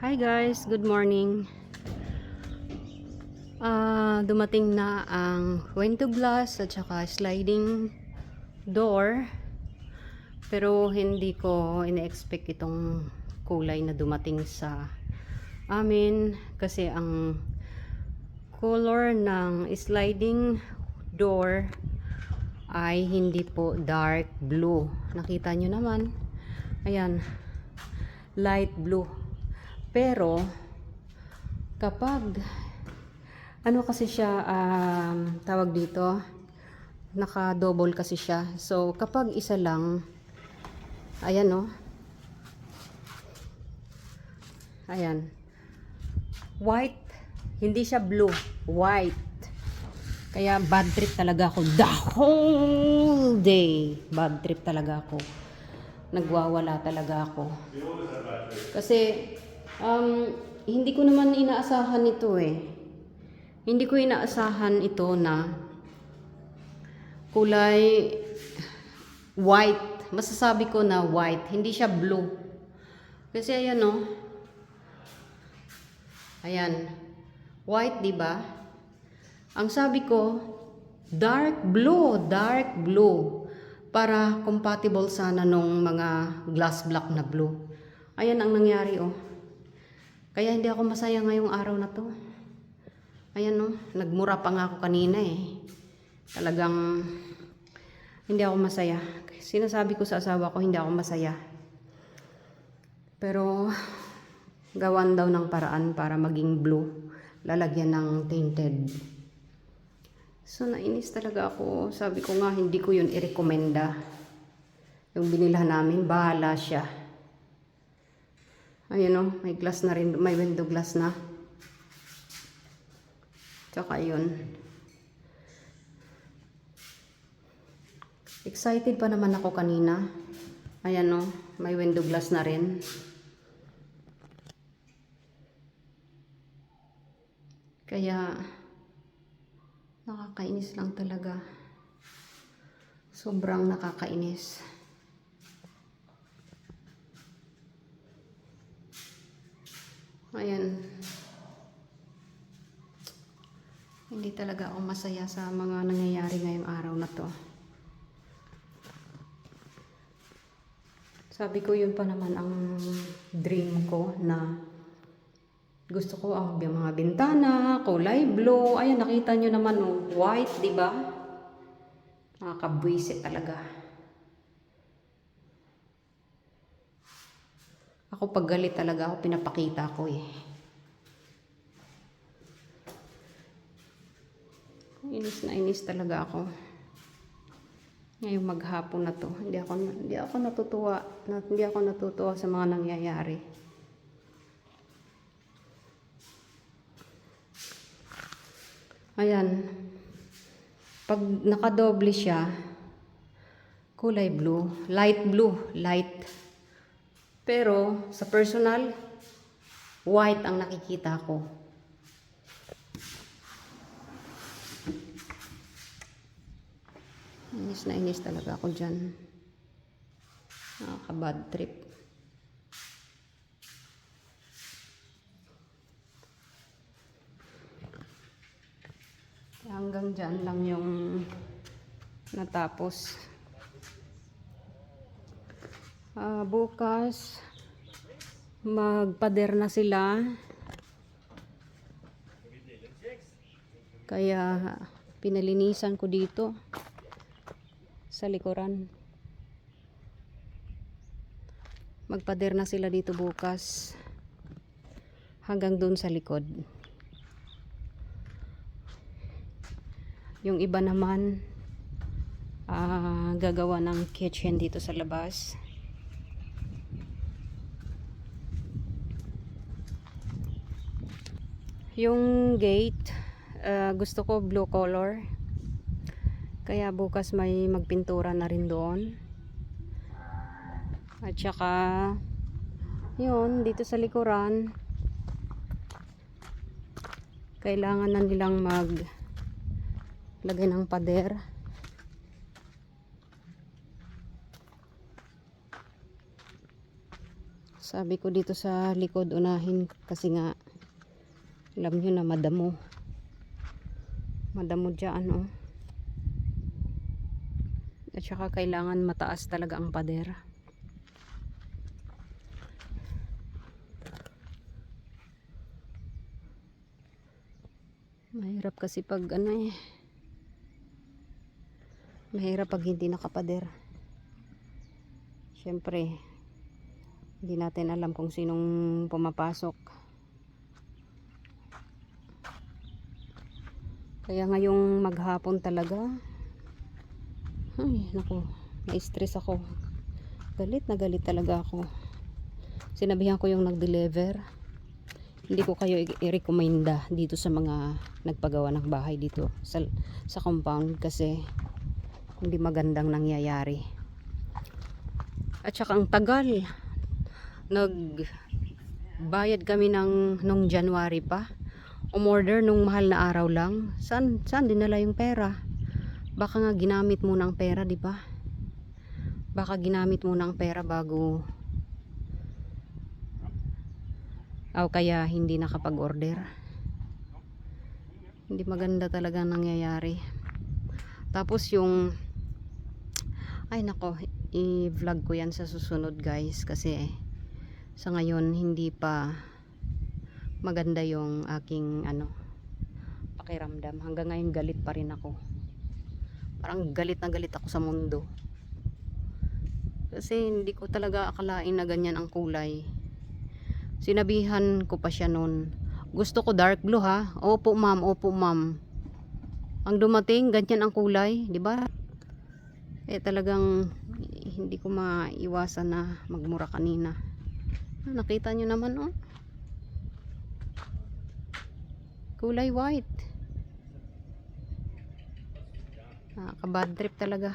Hi guys, good morning. Ah, dumating na ang window glass at saka sliding door. Pero hindi ko ina-expect itong kulay na dumating sa amin kasi ang color ng sliding door ay hindi po dark blue. Nakita nyo naman. Ayan. Light blue. Pero, kapag, ano kasi siya, um, tawag dito, naka-double kasi siya. So, kapag isa lang, ayan no. Ayan. White. Hindi siya blue. White. Kaya bad trip talaga ako. The whole day. Bad trip talaga ako. Nagwawala talaga ako. Kasi, um, hindi ko naman inaasahan ito eh. Hindi ko inaasahan ito na kulay white. Masasabi ko na white. Hindi siya blue. Kasi ayan no. Ayan. White, di ba? Ang sabi ko, dark blue, dark blue. Para compatible sana nung mga glass black na blue. Ayan ang nangyari oh. Kaya hindi ako masaya ngayong araw na to. Ayan no, nagmura pa nga ako kanina eh. Talagang hindi ako masaya. Sinasabi ko sa asawa ko hindi ako masaya. Pero gawan daw ng paraan para maging blue. Lalagyan ng tinted. So nainis talaga ako. Sabi ko nga hindi ko yun irekomenda. Yung binilhan namin, bahala siya. Ayun o, may glass na rin, may window glass na. Tsaka yun. Excited pa naman ako kanina. Ayan o, may window glass na rin. Kaya, nakakainis lang talaga. Sobrang nakakainis. Ayan. Hindi talaga ako masaya sa mga nangyayari ngayong araw na to. Sabi ko yun pa naman ang dream ko na gusto ko ang mga bintana, kulay blue. Ayan, nakita nyo naman oh, white, di ba? Nakakabwisit talaga. Ako pag galit talaga ako, pinapakita ko eh. Inis na inis talaga ako. Ngayong maghapon na to, hindi ako hindi ako natutuwa, na, hindi ako natutuwa sa mga nangyayari. Ayan. Pag nakadoble siya, kulay blue, light blue, light. Pero sa personal, white ang nakikita ko. Inis na inis talaga ako dyan. Nakaka-bad trip. Hanggang dyan lang yung natapos. Ah, bukas, magpader na sila. Kaya pinalinisan ko dito sa likuran. Magpader na sila dito bukas hanggang doon sa likod. Yung iba naman ah, gagawa ng kitchen dito sa labas. Yung gate, ah, gusto ko blue color. Kaya bukas may magpintura na rin doon. At saka, yun, dito sa likuran, kailangan na nilang mag lagay ng pader. Sabi ko dito sa likod unahin kasi nga alam nyo na madamo. Madamo dyan oh. At saka kailangan mataas talaga ang pader. Mahirap kasi pag ano eh. Mahirap pag hindi nakapader. Siyempre, hindi natin alam kung sinong pumapasok. Kaya ngayong maghapon talaga, ay, naku, na-stress ako. Galit na galit talaga ako. Sinabihan ko yung nag-deliver. Hindi ko kayo i-recommenda dito sa mga nagpagawa ng bahay dito sa, sa compound kasi hindi magandang nangyayari. At saka ang tagal. Nag bayad kami ng nung January pa. Umorder nung mahal na araw lang. Saan, saan dinala yung pera? Baka nga ginamit mo ng pera, di ba? Baka ginamit mo ng pera bago o kaya hindi nakapag-order. Hindi maganda talaga ang nangyayari. Tapos yung ay nako, i-vlog ko yan sa susunod guys kasi sa ngayon hindi pa maganda yung aking ano pakiramdam. Hanggang ngayon galit pa rin ako. Parang galit na galit ako sa mundo. Kasi hindi ko talaga akalain na ganyan ang kulay. Sinabihan ko pa siya noon. Gusto ko dark blue ha. Opo ma'am, opo ma'am. Ang dumating, ganyan ang kulay, di ba? Eh talagang hindi ko maiwasan na magmura kanina. Ah, nakita nyo naman oh. Kulay white. Ah, kabad trip talaga.